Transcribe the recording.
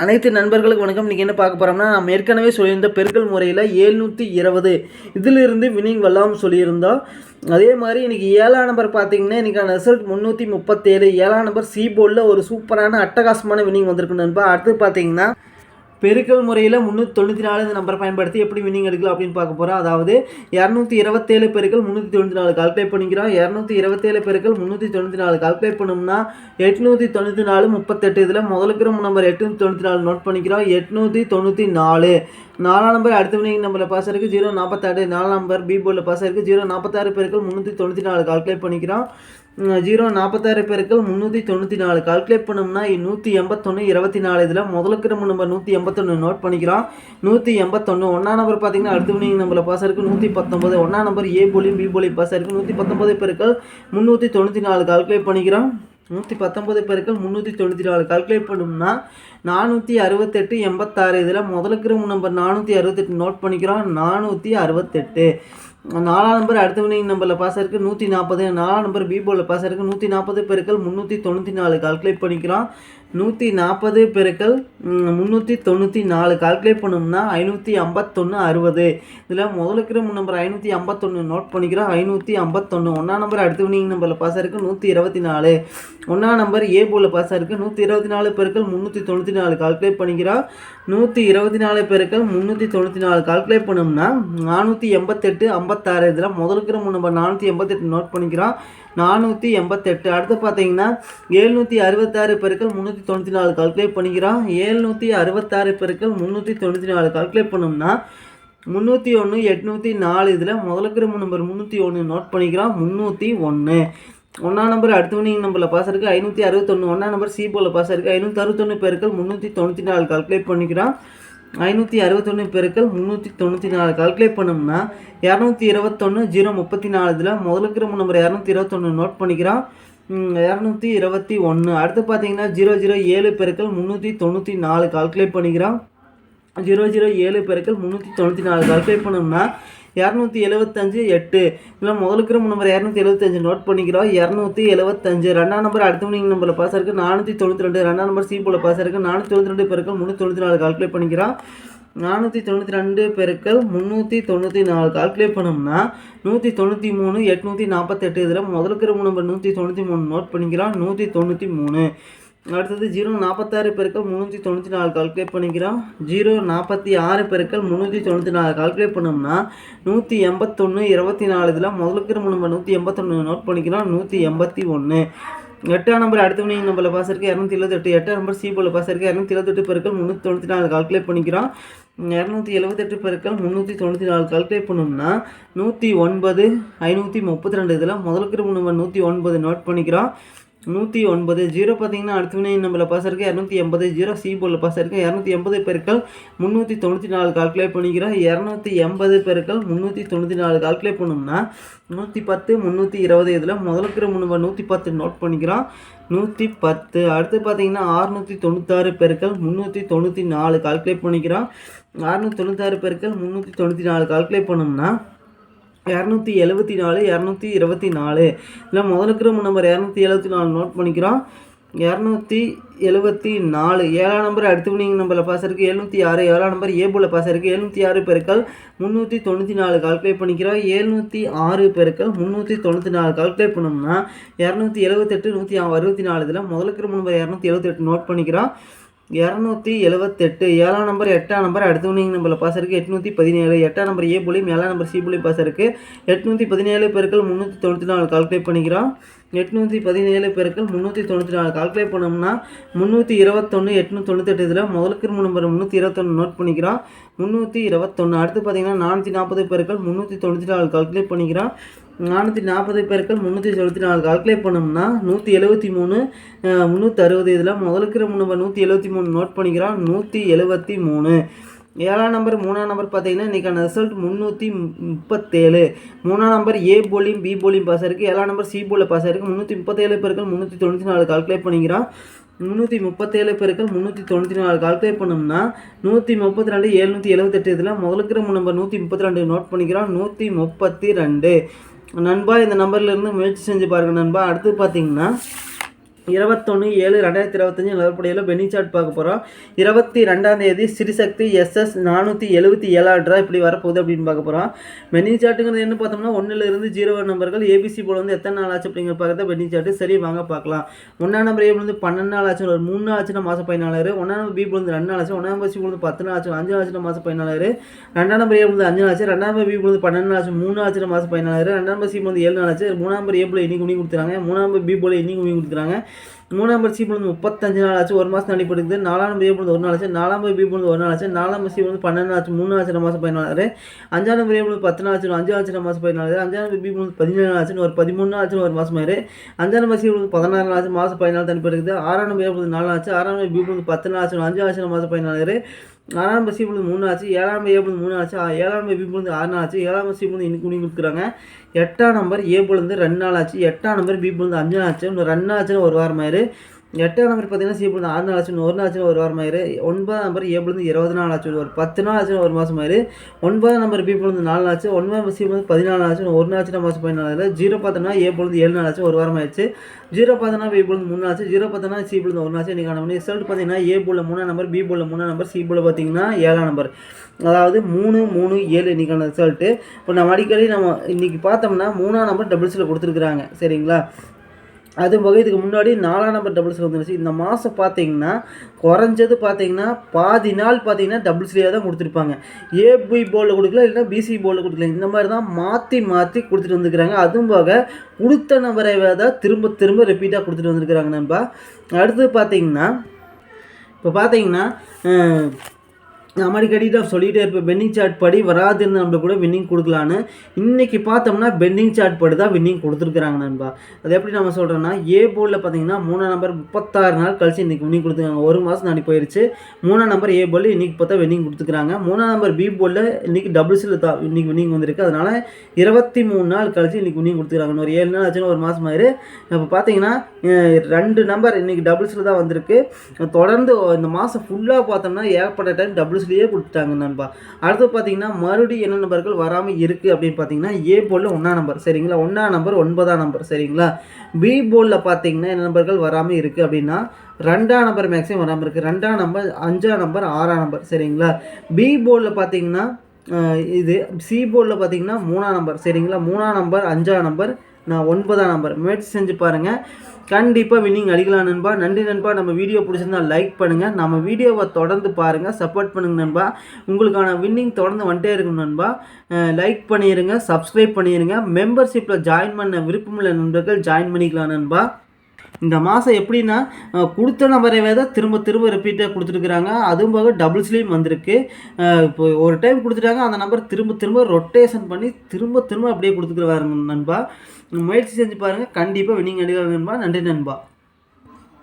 அனைத்து நண்பர்களுக்கு வணக்கம். இன்றைக்கி என்ன பார்க்க போகிறோம்னா நாம் ஏற்கனவே சொல்லியிருந்த பெருக்கல் முறையில் ஏழ்நூற்றி இருபது. இதிலிருந்து வினிங் வரலாம்னு சொல்லியிருந்தோம் அதே மாதிரி இன்றைக்கி ஏழாம் நம்பர் பார்த்தீங்கன்னா இன்றைக்கான ரிசல்ட் முந்நூற்றி முப்பத்தேழு. ஏழாம் நம்பர் சி போர்டில் ஒரு சூப்பரான அட்டகாசமான வினிங் வந்திருக்கு நண்பா. அடுத்து பார்த்தீங்கன்னா பெருக்கல் முறையில் முந்நூற்றி தொண்ணூற்றி நாலு இந்த நம்பரை பயன்படுத்தி எப்படி வினிங் எடுக்கலாம் அப்படின்னு பார்க்க போகிறோம் அதாவது இரநூத்தி இருபத்தேழு பெருக்கள் முந்நூற்றி தொண்ணூற்றி நாலு கால்குலேட் பண்ணிக்கிறோம். இரநூத்தி இருபத்தேழு பெருக்கள் முந்நூற்றி தொண்ணூற்றி நாலு கால்குலேட் பண்ணோம்னா எட்நூற்றி தொண்ணூற்றி நாலு முப்பத்தெட்டு. இதில் முதலுக்கிற நம்பர் எட்நூற்றி தொண்ணூற்றி நாலு நோட் பண்ணிக்கிறோம். எட்நூற்றி தொண்ணூற்றி நாலு. நாலாம் நம்பர் அடுத்த வினிங் நம்பரில் பாஸ் இருக்குது ஜீரோ நாற்பத்தாறு நாலாம் நம்பர் பி போர்டில் பாஸ் இருக்குது ஜீரோ நாற்பத்தாறு பெருக்கள் முந்நூற்றி தொண்ணூற்றி நாலு கால்குலேட் பண்ணிக்கிறோம். ஜீரோ நாற்பத்தாறு பேருக்கு முந்நூற்றி தொண்ணூற்றி நாலு. கால்குலேட் பண்ணோம்னா நூற்றி எண்பத்தொன்று இருபத்தி நாலு இதில் முதலுக்கிற நம்பர் நூற்றி எண்பத்தொன்று நோட் பண்ணிக்கிறோம். நூற்றி எண்பத்தொன்று ஒன்றா நம்பர் பார்த்தீங்கன்னா அடுத்த வினிங் நம்பரில் பாஸ் இருக்குது நூற்றி பத்தொம்பது ஒன்றா நம்பர் ஏ போலியும் பி போலியும் பாஸ் இருக்குது நூற்றி பத்தொம்பது பெருக்கள் முந்நூற்றி தொண்ணூற்றி நாலு. கால்குலேட் பண்ணிக்கிறோம். நூற்றி பத்தொம்பது பேருக்கு முந்நூற்றி தொண்ணூற்றி நாலு. கால்குலேட் பண்ணோம்னா நானூற்றி அறுபத்தெட்டு எண்பத்தாறு. இதில் முதலுக்கிற நம்பர் நானூற்றி அறுபத்தெட்டு நோட் பண்ணிக்கிறோம். நானூற்றி அறுபத்தெட்டு. நாலாம் நம்பர் அடுத்த வினிங் நம்பரில் பாஸ் இருக்குது நூற்றி நாற்பது நாலாம் நம்பர் பீபோவில் பாஸ் இருக்குது நூற்றி நாற்பது பெருக்கள் முந்நூற்றி தொண்ணூற்றி நாலு. கால்குலேட் பண்ணிக்கிறோம். நூற்றி நாற்பது பெருக்கள் முந்நூற்றி தொண்ணூற்றி நாலு. கால்குலேட் பண்ணோம்னா ஐநூற்றி ஐம்பத்தொன்று அறுபது. இதில் முதலுக்கிற நம்பர் ஐநூற்றி ஐம்பத்தொன்று நோட் பண்ணிக்கிறோம். ஐநூற்றி ஐம்பத்தொன்று ஒன்றா நம்பர் அடுத்த வினிங் நம்பரில் பாஸ் இருக்குது நூற்றி இருபத்தி நாலு. ஒன்றா நம்பர் ஏ பாஸ் இருக்குது நூற்றி இருபத்தி நாலு பெருக்கள் முந்நூற்றி தொண்ணூற்றி நாலு கால்குலேட் பண்ணிக்கிறோம் நூற்றி இருபத்தி நாலு பெருக்கள் முந்நூற்றி தொண்ணூற்றி நாலு கால்குலேட் பண்ணோம்னா நானூற்றி எண்பத்தெட்டு ஐம்பத்தாறு இதில் முதலுக்கிற நம்பர் நானூற்றி எண்பத்தெட்டு நோட் பண்ணிக்கிறோம். நானூற்றி எண்பத்தெட்டு. அடுத்து பார்த்தீங்கன்னா ஏழ்நூற்றி அறுபத்தாறு பெருக்கள் முந்நூற்றி தொண்ணூற்றி நாலு கால்குலேட் பண்ணிக்கிறோம். ஏழ்நூற்றி அறுபத்தாறு பெருக்கள் முந்நூற்றி தொண்ணூற்றி நாலு கால்குலேட் பண்ணோம்னா முந்நூற்றி ஒன்று எட்நூற்றி நாலு இதில் முதலுக்கிற நம்பர் முந்நூற்றி ஒன்று நோட் பண்ணிக்கிறோம். முந்நூற்றி ஒன்று ஒன்றாம் நம்பர் அடுத்த வினிங் நம்பரில் பாஸ் இருக்குது ஐநூற்றி அறுபத்தொன்று ஒன்றாம் நம்பர் சி போல் பாஸ் இருக்குது ஐநூற்றி அறுபத்தொன்று பெருக்கள் முந்நூற்றி தொண்ணூற்றி நாலு கால்குலேட் பண்ணிக்கிறோம் ஐநூற்றி அறுபத்தொன்று பெருக்கள் முந்நூற்றி தொண்ணூற்றி நாலு கால்குலேட் பண்ணோம்னா இரநூத்தி இருபத்தொன்று ஜீரோ முப்பத்தி நாலு இதில் முதலுக்கிற நம்பர் இரநூத்தி இருபத்தொன்று நோட் பண்ணிக்கிறோம் இரநூத்தி இருபத்தி ஒன்று அடுத்து பார்த்தீங்கன்னா ஜீரோ ஜீரோ ஏழு பெருக்கள் முந்நூற்றி தொண்ணூற்றி நாலு கால்குலேட் பண்ணிக்கிறோம் ஜீரோ ஜீரோ ஏழு பெருக்கள் முந்நூற்றி தொண்ணூற்றி நாலு கால்குலேட் பண்ணோம்னா இரநூத்தி எழுபத்தஞ்சு எட்டு. இல்லை முதலுக்கு முதலுக்கிற நம்பர் இரநூத்தி எழுபத்தஞ்சு நோட் பண்ணிக்கிறோம். இரநூத்தி எழுபத்தஞ்சு ரெண்டாம் நம்பர் அடுத்த மணி நம்பரில் பாஸ் இருக்குது நானூற்றி தொண்ணூற்றி ரெண்டு. ரெண்டாம் நம்பர் சி போல் பாஸ் இருக்குது நானூற்றி தொண்ணூற்றி ரெண்டு பெருக்கள் முந்நூற்றி தொண்ணூற்றி நாலு கால்குலேட் பண்ணிக்கிறோம். நானூற்றி தொண்ணூற்றி ரெண்டு பெருக்கள் முந்நூற்றி தொண்ணூற்றி நாலு கால்குலேட் பண்ணோம்னா நூற்றி தொண்ணூற்றி மூணு எட்நூற்றி நாற்பத்தெட்டு இதில் முதலுக்கிற நம்பர் நூற்றி தொண்ணூற்றி மூணு நோட் பண்ணிக்கிறோம். நூற்றி தொண்ணூற்றி மூணு. அடுத்தது ஜீரோ நாற்பத்தாறு பெருக்கள் முந்நூற்றி தொண்ணூற்றி நாலு கால்குலேட் பண்ணிக்கிறோம். ஜீரோ நாற்பத்தி ஆறு பெருக்கள் முந்நூற்றி தொண்ணூற்றி நாலு கால்குலேட் பண்ணோம்னா நூற்றி எண்பத்தொன்று இருபத்தி நாலு இதில் முதலுக்கிற நம்பர் நூற்றி எண்பத்தொன்று நோட் பண்ணிக்கிறோம். நூற்றி எண்பத்தி ஒன்று எட்டாம் நம்பர் அடுத்த மணி நம்பரில் பாஸ் இருக்குது இரநூத்தி எழுபத்தெட்டு எட்டாம் நம்பர் சி போல பாஸ் இருக்குது இரநூத்தி எழுபத்தெட்டு பெருக்கள் முந்நூற்றி தொண்ணூற்றி நாலு கால்குலேட் பண்ணிக்கிறோம். இரநூத்தி எழுபத்தெட்டு பெருக்கள் முந்நூற்றி தொண்ணூற்றி நாலு கால்குலேட் பண்ணோம்னா நூற்றி ஒன்பது ஐநூற்றி முப்பத்தி ரெண்டு இதில் முதலுக்கு நம்பர் நூற்றி ஒன்பது நோட் பண்ணிக்கிறோம். நூற்றி ஒன்பது ஜீரோ பார்த்தீங்கன்னா அடுத்த வினை நம்பரில் பாஸ் இருக்குது இரநூத்தி எண்பது ஜீரோ சி போல பாஸ் இருக்குது இரநூத்தி எண்பது பெருக்கள் முந்நூற்றி தொண்ணூற்றி நாலு கால்குலேட் பண்ணிக்கிறோம். இரநூத்தி எண்பது பெருக்கள் முந்நூற்றி தொண்ணூற்றி நாலு கால்குலேட் பண்ணோம்னா நூற்றி பத்து முந்நூற்றி இருபது இதில் முதலுக்கிற நம்பர் நூற்றி பத்து நோட் பண்ணிக்கிறோம். நூற்றி பத்து அடுத்து பார்த்தீங்கன்னா அறுநூற்றி தொண்ணூத்தாறு பெருக்கள் முந்நூற்றி தொண்ணூற்றி நாலு கால்குலேட் பண்ணிக்கிறோம். அறுநூற்றி தொண்ணூத்தாறு பெருக்கள் முந்நூற்றி தொண்ணூற்றி நாலு கால்குலேட் பண்ணோம்னா இரநூத்தி எழுபத்தி நாலு இரநூத்தி இருபத்தி நாலு. இல்லை முதலுக்கிற நம்பர் இரநூத்தி எழுபத்தி நாலு நோட் பண்ணிக்கிறோம். இரநூத்தி எழுபத்தி நாலு ஏழாம் நம்பர் அடுத்து வினிங் நம்பரில் பாஸ் இருக்குது எழுநூற்றி ஆறு ஏழாம் நம்பர் ஏபுல பாஸ் இருக்குது எழுநூற்றி ஆறு பெருக்கள் முந்நூற்றி தொண்ணூற்றி நாலு கால்குலேட் பண்ணிக்கிறோம். எழுநூற்றி ஆறு பெருக்கள் முந்நூற்றி தொண்ணூற்றி நாலு கால்குலேட் பண்ணோம்னா இரநூத்தி எழுபத்தெட்டு நூற்றி அறுபத்தி நாலு இதில் முதலுக்கிற நம்பர் இரநூத்தி எழுபத்தெட்டு நோட் பண்ணிக்கிறோம். இரநூத்தி எழுபத்தெட்டு ஏழாம் நம்பர் எட்டாம் நம்பர் அடுத்த வினிங் நம்பரில் பாஸ் இருக்குது எட்நூற்றி பதினேழு. எட்டாம் நம்பர் ஏ புள்ளியும் ஏழாம் நம்பர் சி புள்ளியும் பாஸ் இருக்குது எட்நூற்றி பதினேழு பேருக்கள் முந்நூற்றி தொண்ணூற்றி நாலு கால்குலேட் பண்ணிக்கிறோம். எட்நூற்றி பதினேழு பேருக்கள் முந்நூற்றி தொண்ணூற்றி நாலு கால்குலேட் பண்ணோம்னா முந்நூற்றி இருபத்தொன்று எட்நூற்றி தொண்ணூத்தெட்டு இதில் முதலுக்கு நம்பர் முந்நூற்றி இருபத்தொன்று நோட் பண்ணிக்கிறோம். முந்நூற்றி இருபத்தொன்று அடுத்து பார்த்தீங்கன்னா நானூற்றி நாற்பது பேருக்கள் முந்நூற்றி தொண்ணூற்றி நாலு கால்குலேட் பண்ணிக்கிறோம். நானூற்றி நாற்பது பேருக்கள் முந்நூற்றி தொண்ணூற்றி நாலு கால்குலேட் பண்ணோம்னா நூற்றி எழுபத்தி மூணு முந்நூற்றி அறுபது இதில் முதலுக்கிற நம்பர் நூற்றி எழுபத்தி மூணு நோட் பண்ணிக்கிறோம். நூற்றி எழுபத்தி மூணு. ஏழாம் நம்பர் மூணாம் நம்பர் பார்த்தீங்கன்னா இன்றைக்கான ரிசல்ட் முந்நூற்றி முப்பத்தேழு. மூணாம் நம்பர் ஏ போலியும் பி போலியும் பாஸ் இருக்குது ஏழாம் நம்பர் சி போலில் பாஸ் இருக்குது முந்நூற்றி முப்பத்தேழு பேருக்கள் முந்நூற்றி தொண்ணூற்றி நாலு கால்குலேட் பண்ணிக்கிறோம். முந்நூற்றி முப்பத்தேழு பேருக்கள் முந்நூற்றி தொண்ணூற்றி நாலு கால்குலேட் பண்ணோம்னா நூற்றி முப்பத்தி ரெண்டு எழுநூற்றி எழுபத்தெட்டு இதில் முதலுக்கிற நம்பர் நூற்றி முப்பத்தி ரெண்டு நோட் பண்ணிக்கிறோம். நூற்றி முப்பத்தி ரெண்டு. நண்பா இந்த நம்பர்லேருந்து முயற்சி செஞ்சு பாருங்கள் நண்பா. அடுத்து பார்த்தீங்கன்னா இருபத்தொன்று ஏழு ரெண்டாயிரத்தி இருபத்தஞ்சி நிலப்படியில் பெனி சார்ட் பார்க்க போகிறோம் இருபத்தி ரெண்டாம் தேதி ஸ்ரீசக்தி எஸ்எஸ் நானூற்றி எழுபத்தி ஏழாயிரம் இப்படி வரப்போகுது அப்படின்னு பார்க்க போகிறோம் பெனி சார்ட்டுங்கிறது என்ன பார்த்தோம்னா ஒன்றிலிருந்து ஜீரோ நம்பர்கள். ஏபிசி போல் வந்து எத்தனை நாள் ஆச்சு அப்படிங்கிற பார்க்குறது பெனி சார்ட்டு சரி வாங்க பார்க்கலாம். ஒன்றாம் நம்பர் ஏ வந்து பன்னெண்டு நாள் ஆச்சு ஒரு மூணு நாள் ஆச்சுன்னா மாதம் பதினாலாயிரம். ஒன்றாம் நம்பர் பி வந்து ரெண்டு நாள் ஆச்சு. ஒன்றாம் நம்பர் சி வந்து பத்து நாள் ஆச்சு அஞ்சு நாள் ஆச்சுன்னா மாதம் பதினாலாயிரம். ரெண்டாம் நம்பர் ஏ வந்து அஞ்சு நாள் ஆச்சு. ரெண்டாம் நம்பர் பி வந்து பன்னெண்டு நாள் ஆச்சு மூணு ஆச்சுன்னா மாதம் பதினாலாயிரம். ரெண்டாம் நம்பர் சி வந்து ஏழு நாள் ஆச்சு. மூணாம் நம்பர் ஏ போல இன்னைக்கு உணி கொடுத்துறாங்க. மூணாம் நம்பர் பி போல இன்னைக்கு உணி கொடுத்துறாங்க. மூணாம் நம்பர் சி பொழுது முப்பத்தஞ்சு நாள் ஆச்சு. ஒரு மாதம் அடிப்படுது நாலாம் நம்பர் பொழுது ஒரு நாள் ஆச்சு. நாலாம் நம்பர் பி பொழுது ஒரு நாள் ஆச்சு. நாலாம் நம்பர் சி வந்து பன்னெண்டு ஆச்சு. மூணு ஆச்சு மாதம் பதினாலு அஞ்சாம் நம்பர் ஏ பொழுது பத்து நாள் ஆச்சு. அஞ்சு ஆச்சு மாதம் பதினாலு அஞ்சாம் நம்பர் பி பொழுது பதினேழு நாள் ஆச்சு ஒரு பதிமூணு ஆச்சுன்னு ஆச்சு ஒரு மாதம் ஆயிரு. அஞ்சாம் நம்பர் சி பொழுது பதினாறு நாள் ஆச்சு. மாதம் பதினாலு தனிப்படுது ஆறாம் நம்பர் ஏ பொழுது நாலு ஆச்சு. ஆறாம் நம்பர் பி பொழுது பத்து நாள் ஆச்சு. அஞ்சு ஆச்சு மாதம் பதினாலு ஆறாம் பசி பொழுது மூணு ஆச்சு ஏழாம் ஏ பொழுது மூணு ஆச்சு ஏழாம் பி பொழுது ஆறு நாள் ஆச்சு ஏழாம் நம்பர் சி பொழுது இன்னைக்கு குனி கொடுக்குறாங்க. எட்டாம் நம்பர் ஏ பொழுது ரெண்டு நாள் ஆச்சு எட்டாம் நம்பர் பி பொழுது அஞ்சு நாள் ஆச்சு இன்னும் ரெண்டு ஆச்சுன்னு ஒரு வாரம் ஆயிரு எட்டாம் நம்பர் பார்த்தீங்கன்னா சி ஆறு நாள் ஆச்சு ஒரு நாள் ஆச்சு ஒரு வாரம் ஆயிரு. ஒன்பதாம் நம்பர் ஏ இருபது நாள் ஆச்சு ஒரு பத்து நாள் ஆச்சு ஒரு மாதம் ஆயிரு. ஒன்பதாம் நம்பர் பி வந்து நாலு நாள் ஆச்சு ஒன்பதாம் நம்பர் சி பதினாலு நாள் ஆச்சு ஒரு நாள் ஆச்சுன்னா மாதம் பதினாலு ஜீரோ பார்த்தோன்னா ஏ ஏழு நாள் ஆச்சு ஒரு வாரம் ஆயிடுச்சு. ஜீரோ பார்த்தோம்னா பி பொழுது மூணு ஆச்சு ஜீரோ பார்த்தோம்னா சி ஒரு நாள் ஆச்சு. இன்றைக்கான ரிசல்ட் பார்த்தீங்கன்னா ஏ போல மூணாம் நம்பர் பி போல மூணாம் நம்பர் சி போல பார்த்தீங்கன்னா ஏழாம் நம்பர் அதாவது மூணு மூணு ஏழு இன்றைக்கான ரிசல்ட்டு இப்போ நம்ம அடிக்கடி நம்ம இன்றைக்கி பார்த்தோம்னா மூணாம் நம்பர் டபுள்ஸில் கொடுத்துருக்குறாங்க. சரிங்களா? அது போக இதுக்கு முன்னாடி நாலாம் நம்பர் டபுள்ஸில் வந்துருச்சு. இந்த மாதம் பார்த்தீங்கன்னா குறைஞ்சது பார்த்தீங்கன்னா பாதி நாள் பார்த்தீங்கன்னா டபுள்ஸ்லேயே தான் கொடுத்துருப்பாங்க. ஏபி போர்டில் கொடுக்கல இல்லைன்னா பிசி போர்டில் கொடுக்கல. இந்த மாதிரி தான் மாற்றி மாற்றி கொடுத்துட்டு வந்துருக்குறாங்க. அதுவும் போக கொடுத்த நம்பரை தான் திரும்ப திரும்ப ரிப்பீட்டாக கொடுத்துட்டு வந்திருக்கிறாங்க நண்பா. அடுத்து பார்த்தீங்கன்னா இப்போ பார்த்தீங்கன்னா நான் அடிக்கடி தான் சொல்லிகிட்டே இருப்பேன். பெண்டிங் சார்ட் படி வராதுன்னு நம்ம கூட வின்னிங் கொடுக்கலான்னு. இன்றைக்கி பார்த்தோம்னா பெண்டிங் சார்ட் படி தான் வின்னிங் கொடுத்துருக்குறாங்க நண்பா. அது எப்படி நம்ம சொல்கிறோன்னா ஏ போர்டில் பார்த்தீங்கன்னா மூணாம் நம்பர் முப்பத்தாறு நாள் கழிச்சு இன்றைக்கி வின்னிங் கொடுத்துருக்காங்க. ஒரு மாதம் நாடி போயிடுச்சு மூணாம் நம்பர் ஏ போர்டில் இன்றைக்கி பார்த்தா வின்னிங் கொடுத்துருக்காங்க மூணாம் நம்பர் பி போர்டில் இன்றைக்கி டபுள்ஸில் தான் இன்றைக்கி வின்னிங் வந்திருக்கு. அதனால் இருபத்தி மூணு நாள் கழிச்சு இன்றைக்கி வின்னிங் கொடுத்துருக்காங்க ஒரு ஏழு நாள் ஆச்சுன்னா ஒரு மாதம் ஆயிரு. இப்போ பார்த்தீங்கன்னா ரெண்டு நம்பர் இன்றைக்கி டபுள்ஸில் தான் வந்திருக்கு. தொடர்ந்து இந்த மாதம் ஃபுல்லாக பார்த்தோம்னா ஏகப்பட்ட டைம் டபுள்ஸ்லேயே கொடுத்துட்டாங்க நண்பா. அடுத்து பார்த்தீங்கன்னா மறுபடியும் என்ன நம்பர்கள் வராமல் இருக்குது அப்படின்னு பார்த்தீங்கன்னா ஏ போர்டில் ஒன்றா நம்பர் சரிங்களா? ஒன்றா நம்பர் ஒன்பதாம் நம்பர் சரிங்களா? பி போர்டில் பார்த்தீங்கன்னா என்ன நம்பர்கள் வராமல் இருக்குது அப்படின்னா ரெண்டாம் நம்பர் மேக்ஸிமம் வராமல் இருக்குது ரெண்டாம் நம்பர் அஞ்சாம் நம்பர் ஆறாம் நம்பர் சரிங்களா? பி போர்டில் பார்த்தீங்கன்னா இது சி போர்டில் பார்த்தீங்கன்னா மூணாம் நம்பர் சரிங்களா? மூணாம் நம்பர் அஞ்சாம் நம்பர் நான் ஒன்பதாம் நம்பர் முயற்சி செஞ்சு பாருங்கள் கண்டிப்பாக வின்னிங் அடிக்கலாம் நண்பா. நன்றி நண்பா. நம்ம வீடியோ பிடிச்சிருந்தா லைக் பண்ணுங்கள் நம்ம வீடியோவை தொடர்ந்து பாருங்கள் சப்போர்ட் பண்ணுங்க நண்பா. உங்களுக்கான வின்னிங் தொடர்ந்து வந்துட்டே இருக்கும் நண்பா. லைக் பண்ணிடுங்க சப்ஸ்கிரைப் பண்ணிடுங்க மெம்பர்ஷிப்பில் ஜாயின் பண்ண விருப்பமுள்ள நண்பர்கள் ஜாயின் பண்ணிக்கலாம் நண்பா. இந்த மாதம் எப்படின்னா கொடுத்த நம்பரை தான் திரும்ப திரும்ப ரிப்பீட்டாக கொடுத்துருக்குறாங்க. அதுவும் போக டபுள்ஸ்லேயும் வந்திருக்கு. இப்போ ஒரு டைம் கொடுத்துட்டாங்க அந்த நம்பர் திரும்ப திரும்ப ரொட்டேஷன் பண்ணி திரும்ப திரும்ப அப்படியே கொடுத்துக்குறாரு நண்பா. முயற்சி செஞ்சு பாருங்கள் கண்டிப்பாக வினிங் அடிக்கலாம் நண்பா. நன்றி நண்பா.